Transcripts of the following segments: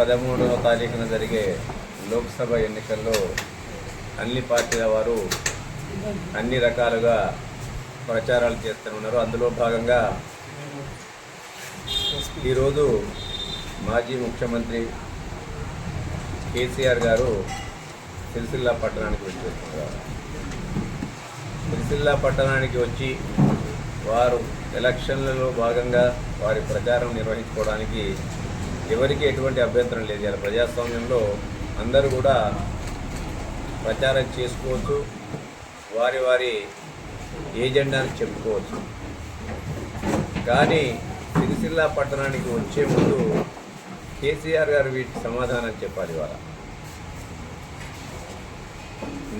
పదమూడవ తారీఖున జరిగే లోక్సభ ఎన్నికల్లో అన్ని పార్టీల వారు అన్ని రకాలుగా ప్రచారాలు చేస్తున్నారు అందులో భాగంగా ఈరోజు మాజీ ముఖ్యమంత్రి కేసీఆర్ గారు సిరిసిల్ల పట్టణానికి వచ్చేస్తున్నారు సిరిసిల్ల పట్టణానికి వచ్చి వారు ఎలక్షన్లలో భాగంగా వారి ప్రచారం నిర్వహించుకోవడానికి ఎవరికి ఎటువంటి అభ్యంతరం లేదు. ఇలా ప్రజాస్వామ్యంలో అందరూ కూడా ప్రచారం చేసుకోవచ్చు. వారి వారి ఏజెండాను చెప్పుకోవచ్చు. కానీ సిరిసిల్ల పట్టణానికి వచ్చే ముందు కేసీఆర్ గారు వీటి సమాధానం చెప్పాలి ఇవాళ.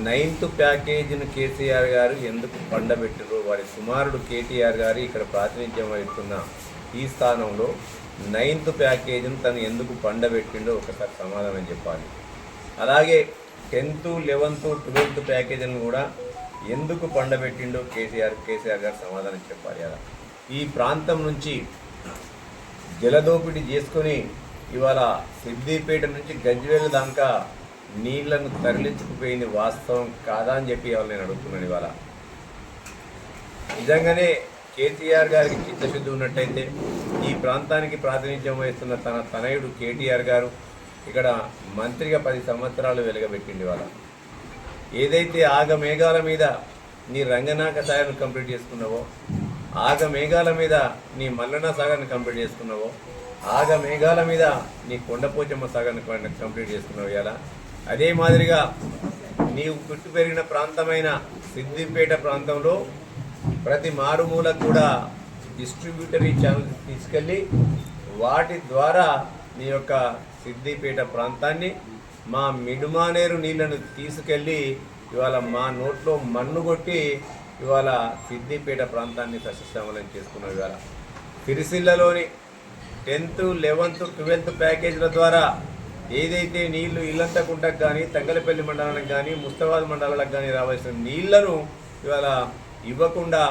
నైన్త్ ప్యాకేజీని కేసీఆర్ గారు ఎందుకు పండబెట్టారు వారి కుమారుడు కేటీఆర్ గారు ఇక్కడ ప్రాతినిధ్యం వహిస్తున్న ఈ స్థానంలో నైన్త్ ప్యాకేజీని తను ఎందుకు పండబెట్టిండో ఒకసారి సమాధానం చెప్పాలి. అలాగే టెన్త్ లెవెన్త్ ట్వెల్త్ ప్యాకేజీలను కూడా ఎందుకు పండబెట్టిండో కేసీఆర్ కేసీఆర్ గారు సమాధానం చెప్పాలి అలా. ఈ ప్రాంతం నుంచి జలదోపిడీ చేసుకొని ఇవాళ సిద్దిపేట నుంచి గజ్వేల్ దాకా నీళ్ళను తరలించుకుపోయింది వాస్తవం కాదా అని చెప్పి ఇవాళ నేను అడుగుతున్నాను ఇవాళ. నిజంగానే కేటీఆర్ గారికి చిత్తశుద్ధి ఉన్నట్టయితే ఈ ప్రాంతానికి ప్రాతినిధ్యం వహిస్తున్న తన తనయుడు కేటీఆర్ గారు ఇక్కడ మంత్రిగా పది సంవత్సరాలు వెలుగబెట్టింది వాళ్ళ ఏదైతే ఆగ మేఘాల మీద నీ రంగనాక సాగర్ని కంప్లీట్ చేసుకున్నావో ఆగ మేఘాల మీద నీ మల్లన సాగర్ని కంప్లీట్ చేసుకున్నావో ఆగ మేఘాల మీద నీ కొండపోచమ్మ సాగర్ని కంప్లీట్ చేసుకున్నావు ఇలా అదే మాదిరిగా నీవు పుట్టి పెరిగిన ప్రాంతమైన సిద్దిపేట ప్రాంతంలో ప్రతి మారుమూలకు కూడా డిస్ట్రిబ్యూటరీ ఛానల్ తీసుకెళ్ళి వాటి ద్వారా మీ యొక్క సిద్దిపేట ప్రాంతాన్ని మా మిడుమానేరు నీళ్ళను తీసుకెళ్ళి ఇవాళ మా నోట్లో మన్ను కొట్టి ఇవాళ సిద్దిపేట ప్రాంతాన్ని సస్యశ్యామలం చేసుకున్నాం ఇవాళ. సిరిసిల్లలోని టెన్త్ లెవెన్త్ ట్వెల్త్ ప్యాకేజీల ద్వారా ఏదైతే నీళ్ళు ఇల్లంతకుంటకు కానీ తంగలపల్లి మండలానికి కానీ ముస్తాబాద్ మండలాలకు కానీ రావాల్సిన నీళ్ళను ఇవాళ ఇవ్వకుండా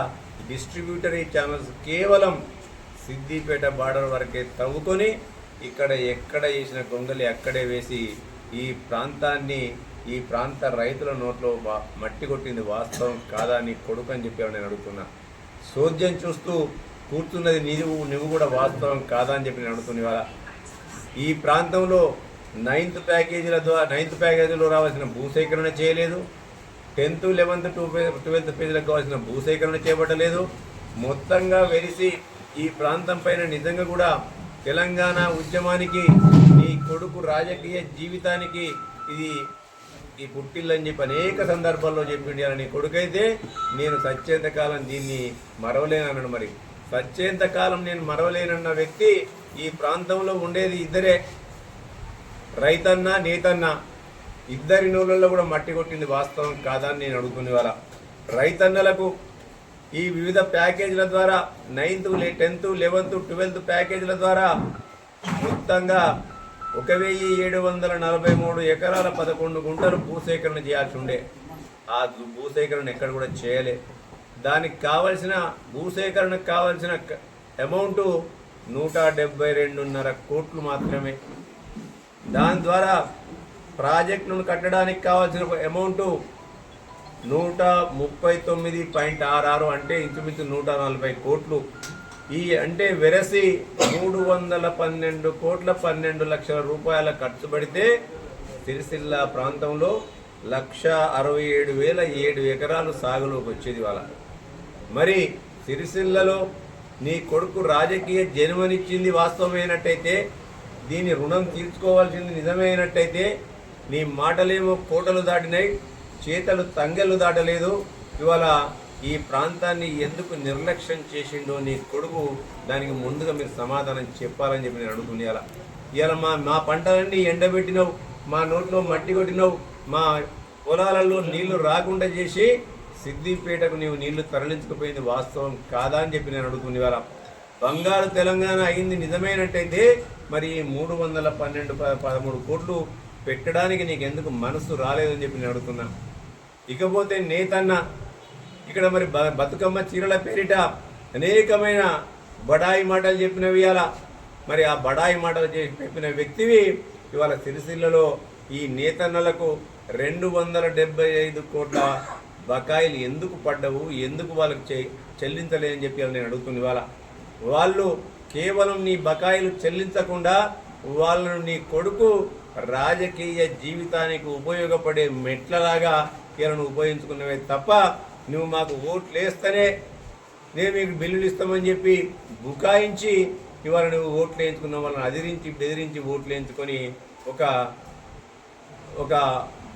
డిస్ట్రిబ్యూటరీ ఛానల్స్ కేవలం సిద్దిపేట బార్డర్ వరకే తవ్వుకొని ఇక్కడ ఎక్కడ వేసిన గొంగలి అక్కడే వేసి ఈ ప్రాంతాన్ని ఈ ప్రాంత రైతుల నోట్లో మట్టి కొట్టింది వాస్తవం కాదా నీ కొడుకు అని చెప్పి నేను అడుగుతున్నా. సోద్యం చూస్తూ కూర్చున్నది నీవు నువ్వు కూడా వాస్తవం కాదా అని చెప్పి నేను అడుగుతున్నా ఇవాళ. ఈ ప్రాంతంలో నైన్త్ ప్యాకేజీల ద్వారా నైన్త్ ప్యాకేజీలో రావాల్సిన భూసేకరణ చేయలేదు. టెన్త్ లెవెన్త్ టూ ట్వెల్త్ పేజీలకు కావాల్సిన భూసేకరణ చేపట్టలేదు. మొత్తంగా వెలిసి ఈ ప్రాంతం పైన నిజంగా కూడా తెలంగాణ ఉద్యమానికి నీ కొడుకు రాజకీయ జీవితానికి ఇది ఈ పుట్టిల్లని చెప్పి అనేక సందర్భాల్లో చెప్పిండి నీ కొడుకైతే నేను సత్యేంత కాలం దీన్ని మరవలేనన్నాడు మరి. సత్యేంత కాలం నేను మరవలేనన్న వ్యక్తి ఈ ప్రాంతంలో ఉండేది ఇద్దరే. రైతన్న నేతన్న. ఇద్దరి నూళ్ళల్లో కూడా మట్టి కొట్టింది వాస్తవం కాదా అని నేను అడుగుతున్న వాళ్ళ రైతన్నలకు ఈ వివిధ ప్యాకేజీల ద్వారా నైన్త్ టెన్త్ లెవెన్త్ ట్వెల్త్ ప్యాకేజీల ద్వారా మొత్తంగా ఒక వెయ్యి ఏడు వందల నలభై మూడు ఎకరాల పదకొండు గుంటలు భూసేకరణ చేయాల్సి ఉండే. ఆ భూసేకరణ ఎక్కడ కూడా చేయలే. దానికి కావలసిన భూసేకరణకు కావలసిన అమౌంట్ నూట డెబ్బై రెండున్నర కోట్లు మాత్రమే. దాని ద్వారా ప్రాజెక్టును కట్టడానికి కావాల్సిన అమౌంట్ నూట ముప్పై తొమ్మిది పాయింట్ ఆరు అంటే ఇంచుమించు నూట నలభై కోట్లు. ఈ అంటే వెరసి మూడు వందల పన్నెండు కోట్ల పన్నెండు లక్షల రూపాయల ఖర్చు పెడితే సిరిసిల్ల ప్రాంతంలో లక్ష అరవై ఏడు వేల ఏడు ఎకరాలు సాగులోకి వచ్చేది వాళ్ళ మరి సిరిసిల్లలో నీ కొడుకు రాజకీయ జన్మనిచ్చింది వాస్తవమైనట్టయితే దీని రుణం తీర్చుకోవాల్సింది నిజమైనట్టయితే నీ మాటలేమో కోటలు దాటినాయి చేతలు తంగెలు దాటలేదు. ఇవాళ ఈ ప్రాంతాన్ని ఎందుకు నిర్లక్ష్యం చేసిండో నీ కొడుకు దానికి ముందుగా మీరు సమాధానం చెప్పాలని చెప్పి నేను అడుగుతుంది ఇలా ఇవాళ మా మా పంటలన్నీ ఎండబెట్టినావు మా నోట్లో మట్టి కొట్టినావు మా పొలాలలో నీళ్ళు రాకుండా చేసి సిద్దిపేటకు నీవు నీళ్ళు తరలించకపోయింది వాస్తవం కాదా అని చెప్పి నేను అడుగుతుంది ఇవాళ. బంగారు తెలంగాణ అయింది నిజమైనట్టయితే మరి మూడు వందల పన్నెండు పదమూడు కోట్లు పెట్టడానికి నీకు ఎందుకు మనసు రాలేదని చెప్పి నేను అడుగుతున్నా ఇకపోతే నేతన్న ఇక్కడ మరి బ- బతుకమ్మ చీరల పేరిట అనేకమైన బడాయి మాటలు చెప్పినవి అలా మరి ఆ బడాయి మాటలు చేసి చెప్పిన వ్యక్తివి ఇవాళ సిరిసిల్లలో ఈ నేతన్నలకు రెండు వందల డెబ్బై ఐదు కోట్ల బకాయిలు ఎందుకు పడ్డవు ఎందుకు వాళ్ళకి చె చెల్లించలేదని చెప్పి నేను అడుగుతుంది ఇవాళ. వాళ్ళు కేవలం నీ బకాయిలు చెల్లించకుండా వాళ్ళను నీ కొడుకు రాజకీయ జీవితానికి ఉపయోగపడే మెట్లలాగా వీళ్ళను ఉపయోగించుకున్నవే తప్ప నువ్వు మాకు ఓట్లు వేస్తేనే నేను మీకు బిల్లులు ఇస్తామని చెప్పి బుకాయించి ఇవాళ నువ్వు ఓట్లు వేయించుకున్న వాళ్ళని అదిరించి బెదిరించి ఓట్లు వేయించుకొని ఒక ఒక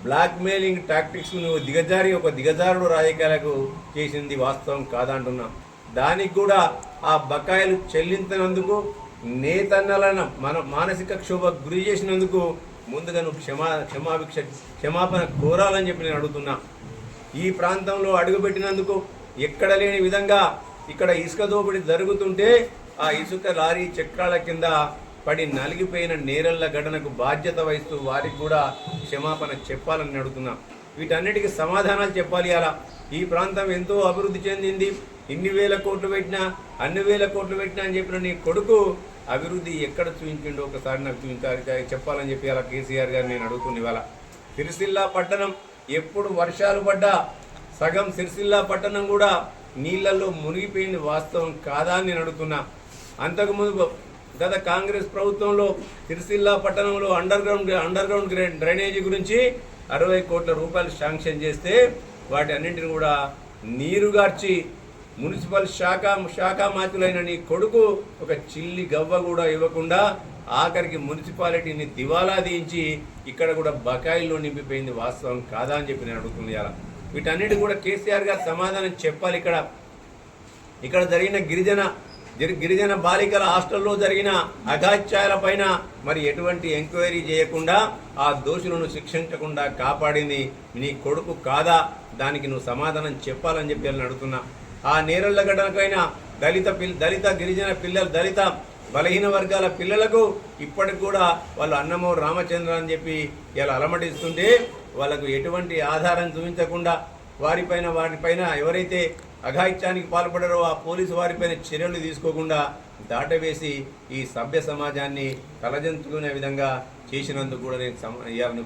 బ్లాక్మెయిలింగ్ టాక్టిక్స్ నువ్వు దిగజారి ఒక దిగజారుడు రాజకీయాలకు చేసింది వాస్తవం కాదంటున్నా దానికి కూడా ఆ బకాయిలు చెల్లించినందుకు నేతన్నలను మన మానసిక క్షోభ గురి చేసినందుకు ముందుగా నువ్వు క్షమా క్షమాభిక్ష క్షమాపణ కోరాలని చెప్పి నేను అడుగుతున్నా. ఈ ప్రాంతంలో అడుగుపెట్టినందుకు ఎక్కడ లేని విధంగా ఇక్కడ ఇసుక దోపిడీ జరుగుతుంటే ఆ ఇసుక లారీ చక్రాల కింద పడి నలిగిపోయిన నేరళ్ళ ఘటనకు బాధ్యత వహిస్తూ వారికి కూడా క్షమాపణ చెప్పాలని అడుగుతున్నా. వీటన్నిటికీ సమాధానాలు చెప్పాలి అలా. ఈ ప్రాంతం ఎంతో అభివృద్ధి చెందింది. ఇన్ని వేల కోట్లు పెట్టినా అన్ని వేల కోట్లు పెట్టినా అని చెప్పిన నీ కొడుకు అభివృద్ధి ఎక్కడ చూపించిండో ఒకసారి నాకు చూపించాలి. చెప్పాలని చెప్పి అలా కేసీఆర్ గారు నేను అడుగుతుంది ఇవాళ. సిరిసిల్ల పట్టణం ఎప్పుడు వర్షాలు పడ్డా సగం సిరిసిల్ల పట్టణం కూడా నీళ్ళలో మునిగిపోయింది వాస్తవం కాదా అని నేను అడుగుతున్నా. అంతకుముందు గత కాంగ్రెస్ ప్రభుత్వంలో సిరిసిల్ల పట్టణంలో అండర్ గ్రౌండ్ అండర్ గ్రౌండ్ గ్రే- డ్రైనేజీ గురించి అరవై కోట్ల రూపాయలు శాంక్షన్ చేస్తే వాటి అన్నింటిని కూడా నీరుగార్చి మున్సిపల్ శాఖ శాఖ మాతులైన నీ కొడుకు ఒక చిల్లి గవ్వ కూడా ఇవ్వకుండా ఆఖరికి మున్సిపాలిటీని దివాలా దించి ఇక్కడ కూడా బకాయిల్లో నింపిపోయింది వాస్తవం కాదా అని చెప్పి నేను అడుగుతుంది అలా వీటన్నిటి కూడా కేసీఆర్ గారు సమాధానం చెప్పాలి ఇక్కడ. ఇక్కడ జరిగిన గిరిజన గిరిజన బాలికల హాస్టల్లో జరిగిన అఘాత్యాల పైన మరి ఎటువంటి ఎంక్వైరీ చేయకుండా ఆ దోషులను శిక్షించకుండా కాపాడింది నీ కొడుకు కాదా? దానికి నువ్వు సమాధానం చెప్పాలని చెప్పి నేను అడుగుతున్నా. ఆ నేరళ్ళ దళిత పిల్ దళిత గిరిజన పిల్లలు దళిత బలహీన వర్గాల పిల్లలకు ఇప్పటికి కూడా వాళ్ళు అన్నమో రామచంద్ర అని చెప్పి ఇలా అలమటిస్తుంటే వాళ్ళకు ఎటువంటి ఆధారం చూపించకుండా వారిపైన వారిపైన ఎవరైతే అఘాయిత్యానికి పాల్పడారో ఆ పోలీసు వారిపైన చర్యలు తీసుకోకుండా దాటవేసి ఈ సభ్య సమాజాన్ని తలజంచుకునే విధంగా చేసినందుకు కూడా నేను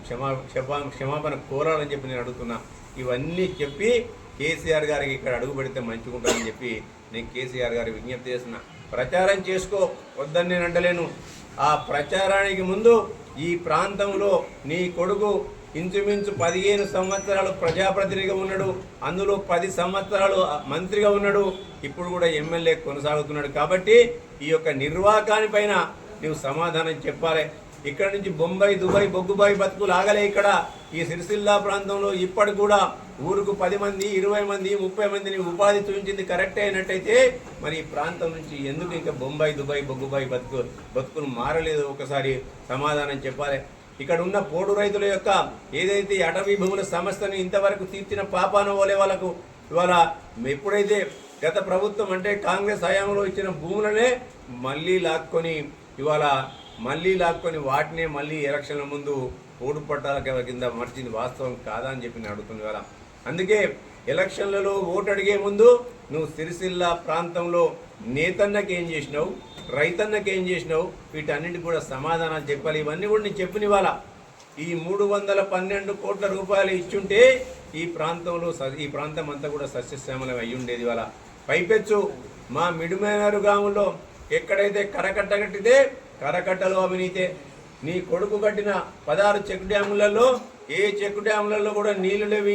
క్షమా క్షమా క్షమాపణ కోరాలని చెప్పి నేను అడుగుతున్నా. ఇవన్నీ చెప్పి కేసీఆర్ గారికి ఇక్కడ అడుగు పెడితే మంచిగుంటుందని చెప్పి నేను కేసీఆర్ గారికి విజ్ఞప్తి చేస్తున్నా. ప్రచారం చేసుకో వద్దని నేను అంటలేను. ఆ ప్రచారానికి ముందు ఈ ప్రాంతంలో నీ కొడుకు ఇంచుమించు పదిహేను సంవత్సరాలు ప్రజాప్రతినిధిగా ఉన్నాడు. అందులో పది సంవత్సరాలు మంత్రిగా ఉన్నాడు. ఇప్పుడు కూడా ఎమ్మెల్యే కొనసాగుతున్నాడు కాబట్టి ఈ యొక్క నిర్వాకాని పైన నువ్వు సమాధానం చెప్పాలి. ఇక్కడ నుంచి బొంబాయి దుబాయ్ బొగ్గుబాయి బతుకులు ఆగలే ఇక్కడ. ఈ సిరిసిల్లా ప్రాంతంలో ఇప్పటికి కూడా ఊరుకు పది మంది ఇరవై మంది ముప్పై మందిని ఉపాధి చూపించింది కరెక్ట్ అయినట్టయితే మరి ఈ ప్రాంతం నుంచి ఎందుకు ఇంకా బొంబాయి దుబాయ్ బొగ్గుబాయి బతుకు బతుకులు మారలేదు? ఒకసారి సమాధానం చెప్పాలి. ఇక్కడ ఉన్న పోడు రైతుల యొక్క ఏదైతే అటవీ భూముల సమస్యను ఇంతవరకు తీర్చిన పాపాన ఓలే వాళ్ళకు ఇవాళ ఎప్పుడైతే గత ప్రభుత్వం అంటే కాంగ్రెస్ హయాంలో ఇచ్చిన భూములనే మళ్ళీ లాక్కొని ఇవాళ మళ్ళీ లాక్కొని వాటినే మళ్ళీ ఎలక్షన్ల ముందు పోడు పట్టాల కింద మర్చింది వాస్తవం కాదా అని చెప్పి నేను అడుగుతుంది కదా అందుకే ఎలక్షన్లలో ఓటు అడిగే ముందు నువ్వు సిరిసిల్ల ప్రాంతంలో నేతన్నకి ఏం చేసినావు? రైతన్నకి ఏం చేసినావు? వీటన్నిటికి కూడా సమాధానాలు చెప్పాలి. ఇవన్నీ కూడా నేను చెప్పిన ఇవాళ ఈ మూడు వందల పన్నెండు కోట్ల రూపాయలు ఇచ్చుంటే ఈ ప్రాంతంలో స- ఈ ప్రాంతం అంతా కూడా సస్యశ్యామలం అయ్యి ఉండేది ఇవాళ. పైపెచ్చు మా మిడుమేనరు గ్రామంలో ఎక్కడైతే కరకట్ట కట్టితే కరకట్టలో అవినీతే. నీ కొడుకు కట్టిన పదహారు చెక్ డ్యాములలో ఏ చెక్ డ్యాములలో కూడా నీళ్ళు లేవు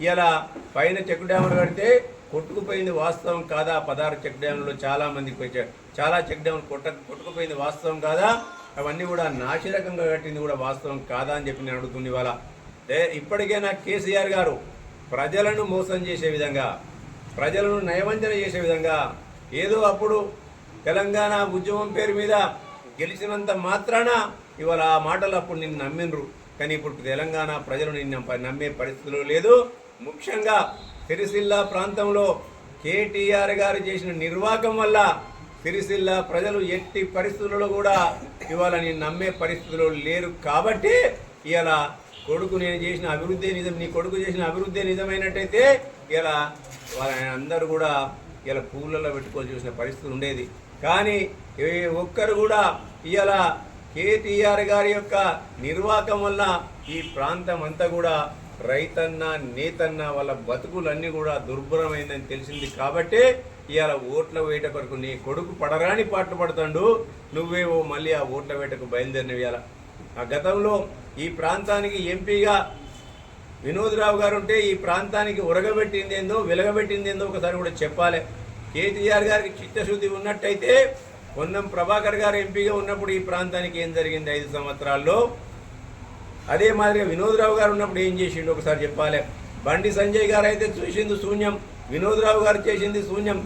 ఇలా పైన చెక్ డ్యాములు కడితే కొట్టుకుపోయింది వాస్తవం కాదా? పదహారు చెక్ డ్యాములు చాలా మంది చాలా చెక్ డ్యాములు కొట్ట కొట్టుకుపోయింది వాస్తవం కాదా? అవన్నీ కూడా నాశరకంగా కట్టింది కూడా వాస్తవం కాదా అని చెప్పి నేను అడుగుతుంది ఇవాళ. ఏ ఇప్పటికైనా కేసీఆర్ గారు ప్రజలను మోసం చేసే విధంగా ప్రజలను నయవంచన చేసే విధంగా ఏదో అప్పుడు తెలంగాణ ఉద్యమం పేరు మీద గెలిచినంత మాత్రాన ఇవాళ ఆ మాటలు అప్పుడు నిన్ను నమ్మిండ్రు. కానీ ఇప్పుడు తెలంగాణ ప్రజలు నిన్ను నమ్మే పరిస్థితులు లేదు. ముఖ్యంగా సిరిసిల్ల ప్రాంతంలో కేటీఆర్ గారు చేసిన నిర్వాహకం వల్ల సిరిసిల్ల ప్రజలు ఎట్టి పరిస్థితులలో కూడా ఇవాళ నేను నమ్మే పరిస్థితులు లేరు కాబట్టి ఇవాళ కొడుకు నేను చేసిన అభివృద్ధి నిజం నీ కొడుకు చేసిన అభివృద్ధి నిజమైనట్టయితే ఇలా వాళ్ళ అందరూ కూడా ఇలా పూలలో పెట్టుకోవాల్సి చూసిన పరిస్థితి ఉండేది. కానీ ఏ ఒక్కరు కూడా ఇలా కేటీఆర్ గారి యొక్క నిర్వాహకం వల్ల ఈ ప్రాంతం అంతా కూడా రైతన్న నేతన్న వాళ్ళ బతుకులన్నీ కూడా దుర్భరమైందని తెలిసింది. కాబట్టే ఇవాళ ఓట్ల వేట కొరకు నీ కొడుకు పడరాని పాటలు పడుతాడు. నువ్వేవో మళ్ళీ ఆ ఓట్ల వేటకు బయలుదేరినవి ఇవాళ. ఆ గతంలో ఈ ప్రాంతానికి ఎంపీగా వినోద్రావు గారు ఉంటే ఈ ప్రాంతానికి ఉరగబెట్టింది ఏందో వెలగబెట్టింది ఏందో ఒకసారి కూడా చెప్పాలి. కేటీఆర్ గారికి చిత్తశుద్ధి ఉన్నట్టయితే పొన్నం ప్రభాకర్ గారు ఎంపీగా ఉన్నప్పుడు ఈ ప్రాంతానికి ఏం జరిగింది ఐదు సంవత్సరాల్లో? అదే మాదిరిగా వినోద్రావు గారు ఉన్నప్పుడు ఏం చేసిండు? ఒకసారి చెప్పాలి. బండి సంజయ్ గారు అయితే చూసింది శూన్యం. వినోద్రావు గారు చేసింది శూన్యం.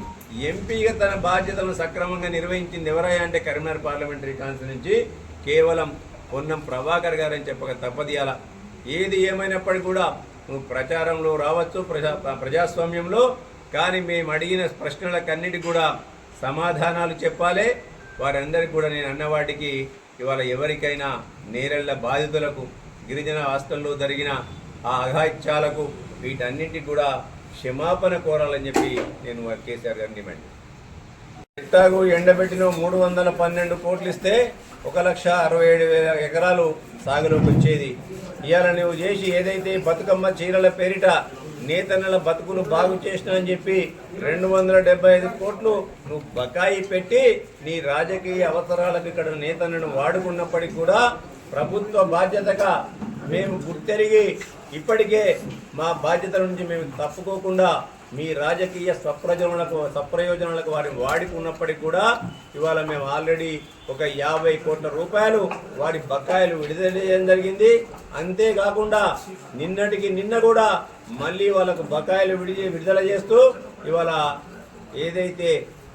ఎంపీగా తన బాధ్యతలను సక్రమంగా నిర్వహించింది ఎవరయ్యా అంటే కరీంనగర్ పార్లమెంటరీ కౌన్సిల్ నుంచి కేవలం పొన్నం ప్రభాకర్ గారు అని చెప్పక తప్పదియాల. ఏది ఏమైనప్పటికీ కూడా నువ్వు ప్రచారంలో రావచ్చు ప్రజా ప్రజాస్వామ్యంలో. కానీ మేము అడిగిన ప్రశ్నలకన్నిటికీ కూడా సమాధానాలు చెప్పాలి. వారందరికీ కూడా నేను అన్నవాటికి ఇవాళ ఎవరికైనా నేరెళ్ళ బాధితులకు గిరిజన హాస్టల్లో జరిగిన ఆ అఘాయిత్యాలకు వీటన్నింటికి కూడా క్షమాపణ కోరాలని చెప్పి నేను వారి కేసీఆర్ గారిని డిమాండ్ ఎట్టాగు ఎండబెట్టిన మూడు వందల పన్నెండు కోట్లు ఇస్తే ఒక లక్ష అరవై ఏడు వేల ఎకరాలు సాగులోకి వచ్చేది. ఇవాళ నువ్వు చేసి ఏదైతే బతుకమ్మ చీరల పేరిట నేతన్నల బతుకులు బాగు చేసినా అని చెప్పి రెండు వందల డెబ్బై ఐదు కోట్లు నువ్వు బకాయి పెట్టి నీ రాజకీయ అవసరాలకు ఇక్కడ నేతన్నను వాడుకున్నప్పటికీ కూడా ప్రభుత్వ బాధ్యతగా మేము గుర్తెరిగి ఇప్పటికే మా బాధ్యతల నుంచి మేము తప్పుకోకుండా మీ రాజకీయ స్వప్రయోజనాలకు స్వప్రయోజనాలకు వారిని వాడుకున్నప్పటికీ కూడా ఇవాళ మేము ఆల్రెడీ ఒక యాభై కోట్ల రూపాయలు వారి బకాయిలు విడుదల చేయడం జరిగింది. అంతేకాకుండా నిన్నటికి నిన్న కూడా మళ్ళీ వాళ్ళకు బకాయిలు విడి విడుదల చేస్తూ ఇవాళ ఏదైతే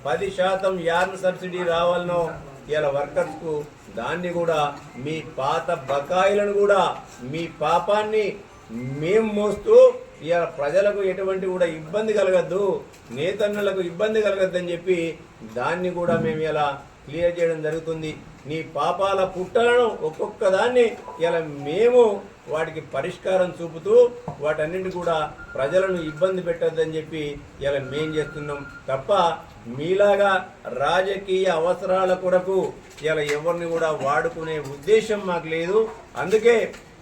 పది శాతం యార్న్ సబ్సిడీ రావాలనో ఇవాళ వర్కర్స్కు దాన్ని కూడా మీ పాత బకాయిలను కూడా మీ పాపాన్ని మేము మోస్తూ ఇలా ప్రజలకు ఎటువంటి కూడా ఇబ్బంది కలగద్దు నేతన్నలకు ఇబ్బంది కలగద్దని చెప్పి దాన్ని కూడా మేము ఇలా క్లియర్ చేయడం జరుగుతుంది. నీ పాపాల పుట్టలను ఒక్కొక్క దాన్ని ఇలా మేము వాటికి పరిష్కారం చూపుతూ వాటన్నింటి కూడా ప్రజలను ఇబ్బంది పెట్టద్దని చెప్పి ఇలా మేం చేస్తున్నాం. తప్ప మీలాగా రాజకీయ అవసరాల కొరకు ఇలా ఎవరిని కూడా వాడుకునే ఉద్దేశం మాకు లేదు. అందుకే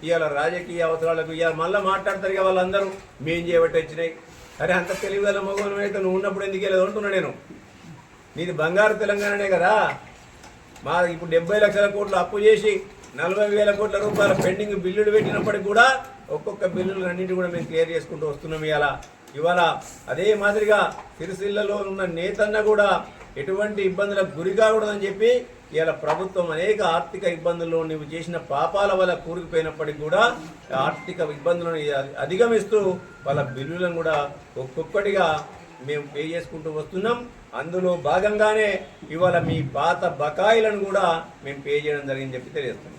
ఇవాళ రాజకీయ అవసరాలకు ఇవాళ మళ్ళీ మాట్లాడతారు ఇక వాళ్ళందరూ. మేం చేయబట్టి వచ్చినాయి. అరే అంత తెలివిగల మగవనం అయితే నువ్వు ఉన్నప్పుడు ఎందుకు వెళ్ళదు అంటున్నా నేను? నీది బంగారు తెలంగాణనే కదా. మా ఇప్పుడు డెబ్బై లక్షల కోట్లు అప్పు చేసి నలభై వేల కోట్ల రూపాయల పెండింగ్ బిల్లులు పెట్టినప్పటికి కూడా ఒక్కొక్క బిల్లులు అన్నింటి కూడా మేము క్లియర్ చేసుకుంటూ వస్తున్నాం ఇవాళ. ఇవాళ అదే మాదిరిగా సిరిసిల్లలో ఉన్న నేతన్న కూడా ఎటువంటి ఇబ్బందులకు గురి కాకూడదని చెప్పి ఇవాళ ప్రభుత్వం అనేక ఆర్థిక ఇబ్బందుల్లో నువ్వు చేసిన పాపాల వల్ల కూరుకుపోయినప్పటికీ కూడా ఆర్థిక ఇబ్బందులను అధిగమిస్తూ వాళ్ళ బిల్లులను కూడా ఒక్కొక్కటిగా మేము పే చేసుకుంటూ వస్తున్నాం. అందులో భాగంగానే ఇవాళ మీ పాత బకాయిలను కూడా మేము పే చేయడం జరిగింది చెప్పి తెలియజేస్తున్నాం.